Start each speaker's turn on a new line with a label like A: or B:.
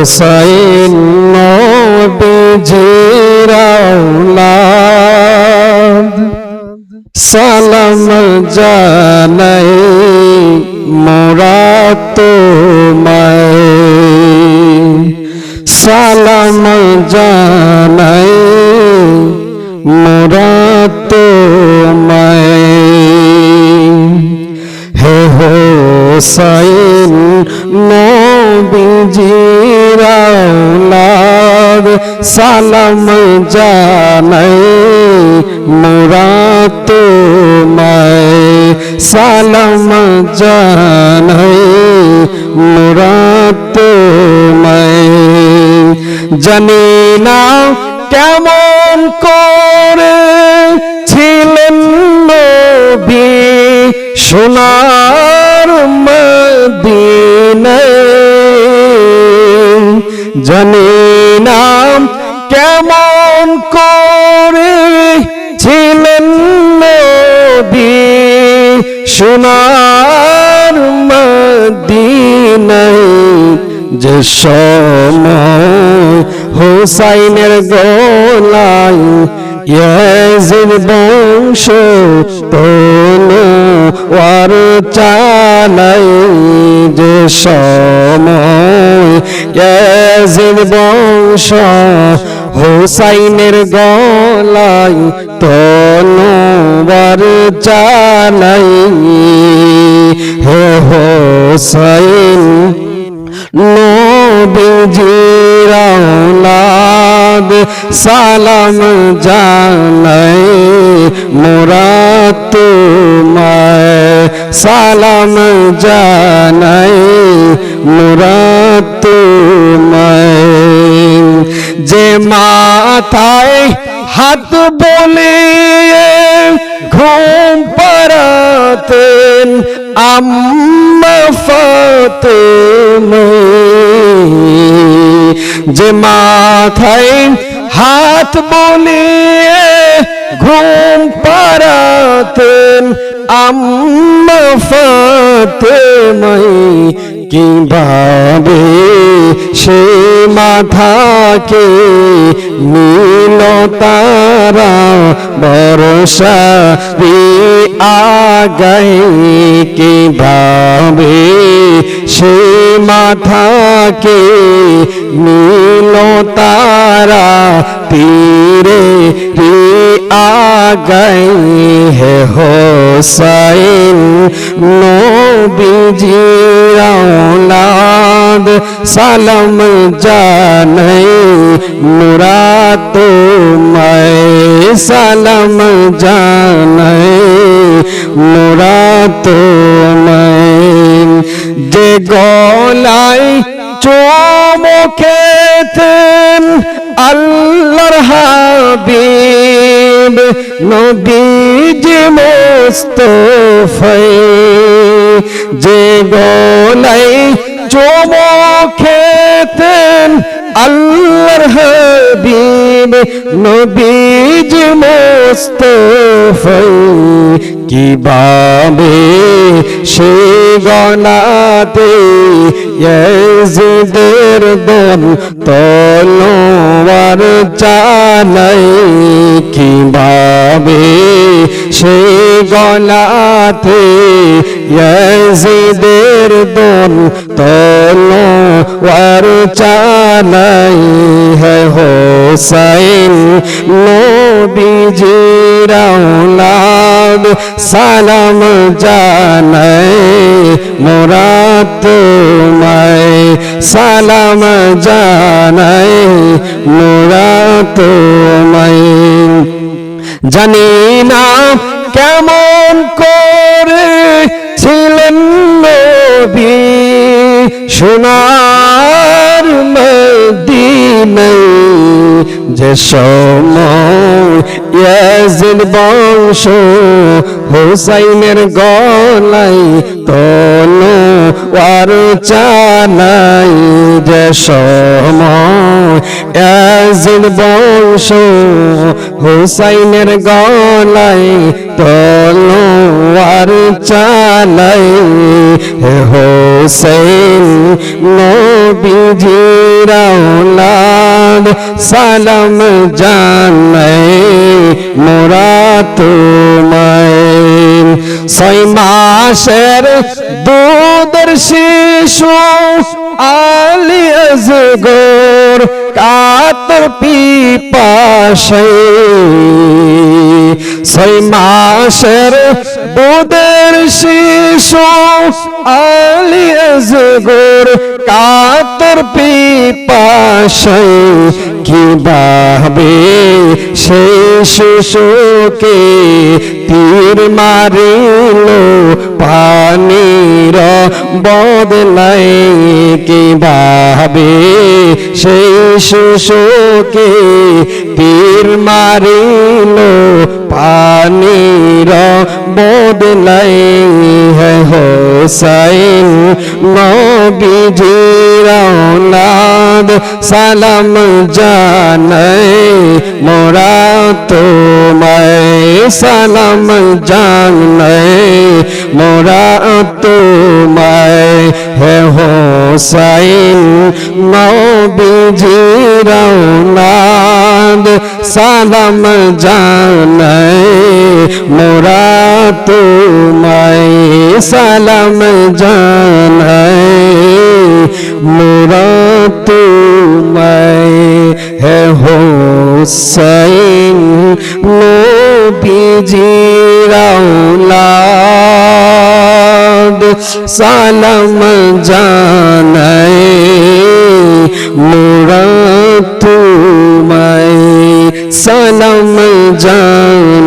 A: হোসাইন নবীজির আওলাদ সালাম জানাই মোরা তোমায়। সালাম জানাই মোরা তোমায়। হে হোসাইন আওলাদ সালাম জানাই, মোরা তোমায়। সালাম জানাই, মোরা তোমায়। জানি না কেমন করে ছিলেন নবী, সোনার মদিনায় যে সময় গোলায় ইয়াজিদ বংশ তোলো আর চালাই যে সময় বংশ হোসাইনের গলায় তলোয়ার চালাই হে হোসাইন। নবীজির আওলাদ সালাম জানাই মোরা তোমায়। সালাম জানাই মোরা তোমায়। যে মাথায় হাত বলে পারাতেন আম্মা ফাতেমা যে মাথায় হাত বলে ঘুম পারাতেন আম্মা ফাতেমাই কীভাবে সে মাথাকে নীল তারা বরসা আগাই কীভাবে সে মাথাকে নীল তারা তীরে আগাই হে হোসাইন নবীজির আওলাদ, সালাম জানাই তোমায় সালাম জানাই মুরা তোমায় যে গলায় চমকেতেন আল্লাহর হাবিব নবীজ মোস্তফাই যে গলায় চমকেতেন আল্লাহর হাবিব নবীজ মোস্তফাই কীভাবে সে গলাতে ইয়াজিদের দল তলোয়ার চালাই কীভাবে সে গলাতে ইয়াজিদের দল তলোয়ার চালাই হে হোসাইন নবীজির আওলাদ সালাম জানাই মোরা তোমায় সালাম জানাই মোরা তোমায়। জানি না কেমন করে ছিলেন নবী সোনার মদিনায় যে সময় বংশ হোসাইনের গলাই তলো আর চালাই যে সময়। বংশ হুসাইনের গলায় তলোয়ার চালাই হে হোসেন নবীজির আওলাদ সালাম জানাই। মোরা ছয় মাসের দুধের শিশু আলি আজগর কাতর পিপাসে। ছয় মাসের দুধের শিশু আলি আজগর কাতর পিপাসে। কীভাবে সেই শিশুকে তীর মারিল পানির বদলাই কীভাবে সেই শিশুকে তীর মারিল পানির বদলাই হোসাইন নবীজির মোহাম্মদ সালাম জানাই, মোরা তোমায় সালাম জানাই, মোরা তোমায় হে হোসাইন নবীজির নাদ সালাম জানাই, মোরা তোমায় সালাম জানাই। मेरा तो मैं है हुसैन नबीजी रौलाद सलाम जानाए मेरा तो मैं सलाम जान